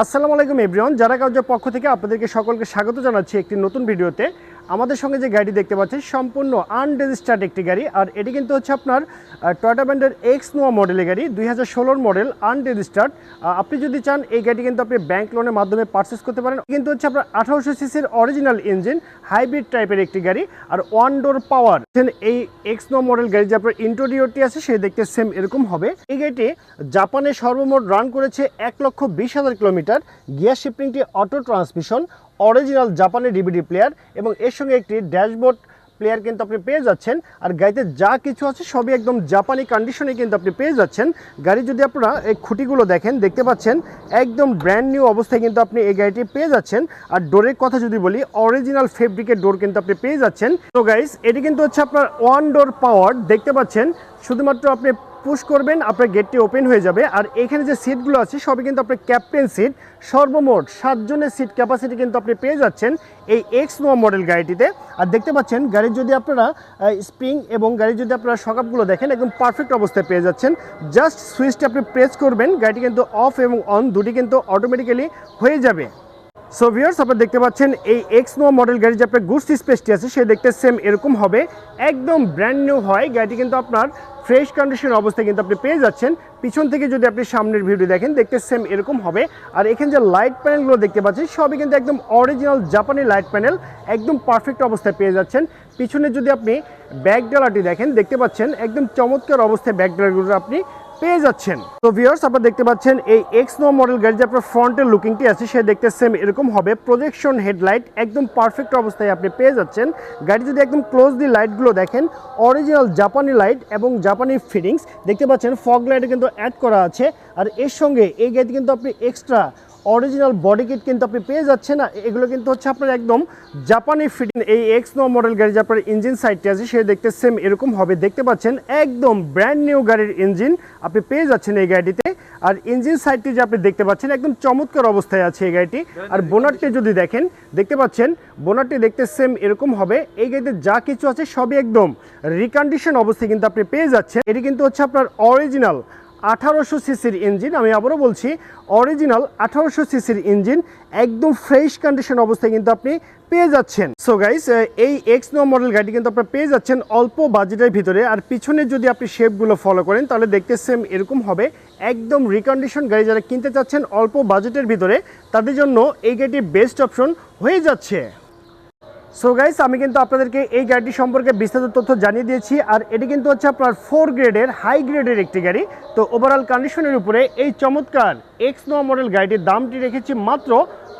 আসসালামু আলাইকুম এভরিওয়ান। যারা কাউজের পক্ষ থেকে আপনাদেরকে সকলকে স্বাগত জানাচ্ছি একটি নতুন ভিডিওতে। আমাদের সঙ্গে যে গাড়ি দেখতে পাচ্ছেন, সম্পূর্ণ আনরেজিস্টার্ড একটি গাড়ি। আর এটি কিন্তু হচ্ছে আপনার টয়টা ব্যান্ডের এক্স নোয়া মডেলের গাড়ি, দুই হাজার ষোলোর মডেল আনরেজিস্টার্ড আপনি যদি চান, এই গাড়ি কিন্তু আপনি ব্যাংক লোনের মাধ্যমে পারচেস করতে পারেন। কিন্তু হচ্ছে আপনার আঠারোশো সিসির অরিজিনাল ইঞ্জিন হাইব্রিড টাইপের একটি গাড়ি, আর ওয়ান ডোর পাওয়ার এই এক্স নো মডেল গাড়ি যে আপনার ইন্টোরিয়রটি আছে সেই দেখতে সেম এরকম হবে। এই গাড়িটি জাপানে সর্বমোট রান করেছে এক লক্ষ বিশ হাজার কিলোমিটার। গিয়ার শিফটিংটি অটো ট্রান্সমিশন অরিজিনাল জাপানের ডিভিডি প্লেয়ার এবং এর সঙ্গে একটি ড্যাশবোর্ড প্লেয়ার কিন্তু আপনি পেয়ে যাচ্ছেন। আর গাড়িতে যা কিছু আছে সবই একদম জাপানি কন্ডিশনে কিন্তু আপনি পেয়ে যাচ্ছেন। গাড়ি যদি আপনারা এই খুঁটিগুলো দেখেন, দেখতে পাচ্ছেন, একদম ব্র্যান্ড নিউ অবস্থায় কিন্তু আপনি এই গাড়িটি পেয়ে যাচ্ছেন। আর ডোরের কথা যদি বলি অরিজিনাল ফেব্রিকের ডোর কিন্তু আপনি পেয়ে যাচ্ছেন। তো গাইস এটি কিন্তু হচ্ছে আপনার ওয়ান ডোর পাওয়ার দেখতে পাচ্ছেন। শুধুমাত্র আপনি পুশ করবেন, আপনার গেটটি ওপেন হয়ে যাবে। আর এখানে যে সিটগুলো আছে, সবই কিন্তু আপনার ক্যাপ্টেন সিট সর্বমোট সাতজনের সিট ক্যাপাসিটি কিন্তু আপনি পেয়ে যাচ্ছেন এই এক্স নোয়া মডেল গাড়িটিতে। আর দেখতে পাচ্ছেন, গাড়ির যদি আপনারা স্প্রিং এবং গাড়ির যদি আপনারা সকাপগুলো দেখেন, একদম পারফেক্ট অবস্থায় পেয়ে যাচ্ছেন। জাস্ট সুইচটা আপনি প্রেস করবেন, গাড়িটি কিন্তু অফ এবং অন দুটি কিন্তু অটোমেটিক্যালি হয়ে যাবে। সো ভিউয়ার্স আপনারা দেখতে পাচ্ছেন এই এক্স নো মডেল গাড়ি যে আপনার গুডস স্পেসটি আছে সে দেখতে সেম এরকম হবে। একদম ব্র্যান্ড নিউ হয়, গাড়িটি কিন্তু আপনার ফ্রেশ কন্ডিশন অবস্থায় কিন্তু আপনি পেয়ে যাচ্ছেন। পিছন থেকে যদি আপনি সামনের ভিডিও দেখেন, দেখতে সেম এরকম হবে। আর এখানে যে লাইট প্যানেলগুলো দেখতে পাচ্ছেন, সবই কিন্তু একদম অরিজিনাল জাপানি লাইট প্যানেল একদম পারফেক্ট অবস্থায় পেয়ে যাচ্ছেন। পিছনে যদি আপনি ব্যাক ডালাটি দেখেন, দেখতে পাচ্ছেন একদম চমৎকার অবস্থায় ব্যাক ডালাগুলো আপনি পেয়ে যাচ্ছেন। তো ভিউয়ার্স আপনারা দেখতে পাচ্ছেন এই এক্স নো মডেল গাড়ি যে আপনার ফ্রন্টের লুকিংটি আছে, সে দেখতে সেম এরকম হবে। প্রজেকশন হেডলাইট একদম পারফেক্ট অবস্থায় আপনি পেয়ে যাচ্ছেন। গাড়ি যদি একদম ক্লোজলি লাইটগুলো দেখেন অরিজিনাল জাপানি লাইট এবং জাপানি ফিটিংস দেখতে পাচ্ছেন ফগ লাইটে কিন্তু অ্যাড করা আছে। আর এর সঙ্গে এই গাড়িতে কিন্তু আপনি এক্সট্রা অরিজিনাল বডি কিট কিন্তু আপনি পেয়ে যাচ্ছেন না। এগুলো কিন্তু হচ্ছে আপনার একদম জাপানি ফিটিং এই এক্স নো মডেল গাড়ি যে আপনার ইঞ্জিন সাইডটি আছে, সে দেখতে সেম এরকম হবে। দেখতে পাচ্ছেন, একদম ব্র্যান্ড নিউ গাড়ির ইঞ্জিন আপনি পেয়ে যাচ্ছেন এই গাড়িটিতে। আর ইঞ্জিন সাইডটি যে আপনি দেখতে পাচ্ছেন, একদম চমৎকার অবস্থায় আছে এই গাড়িটি। আর বোনারটি যদি দেখেন, দেখতে পাচ্ছেন বোনারটি দেখতে সেম এরকম হবে। এই গাড়িতে যা কিছু আছে, সবই একদম রিকন্ডিশন অবস্থায় কিন্তু আপনি পেয়ে যাচ্ছেন। এটি কিন্তু হচ্ছে আপনার অরিজিনাল আঠারোশো সিসির ইঞ্জিন, আমি আবারও বলছি অরিজিনাল আঠারোশো সিসির ইঞ্জিন, একদম ফ্রেশ কন্ডিশন অবস্থায় কিন্তু আপনি পেয়ে যাচ্ছেন। সো গাইস এই এক্স নো মডেল গাড়ি কিন্তু আপনারা পেয়ে যাচ্ছেন অল্প বাজেটের ভিতরে। আর পিছনে যদি আপনি শেপগুলো ফলো করেন, তাহলে দেখতে সেম এরকম হবে। একদম রিকন্ডিশন গাড়ি যারা কিনতে চাচ্ছেন অল্প বাজেটের ভিতরে, তাদের জন্য এই গাড়িটি বেস্ট অপশন হয়ে যাচ্ছে। সো গাইস আমি কিন্তু আপনাদেরকে এই গাড়িটি সম্পর্কে বিস্তারিত তথ্য জানিয়ে দিয়েছি, আর এটি কিন্তু হচ্ছে আপনার ফোর গ্রেডের হাই গ্রেডের একটি গাড়ি। তো ওভারঅল কন্ডিশনের উপরে এই চমৎকার এক্স নো মডেল গাড়িটির দামটি রেখেছি মাত্র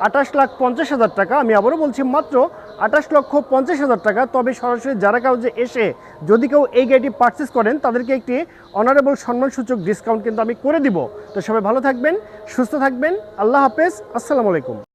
আঠাশ লাখ পঞ্চাশ হাজার টাকা। আমি আবারও বলছি মাত্র আঠাশ লক্ষ পঞ্চাশ হাজার টাকা। তবে সরাসরি যারা কাউ যে এসে যদি কেউ এই গাড়িটি পারচেস করেন, তাদেরকে একটি অনারেবল সম্মানসূচক ডিসকাউন্ট কিন্তু আমি করে দিব। তো সবাই ভালো থাকবেন, সুস্থ থাকবেন। আল্লাহ হাফেজ, আসসালামু আলাইকুম।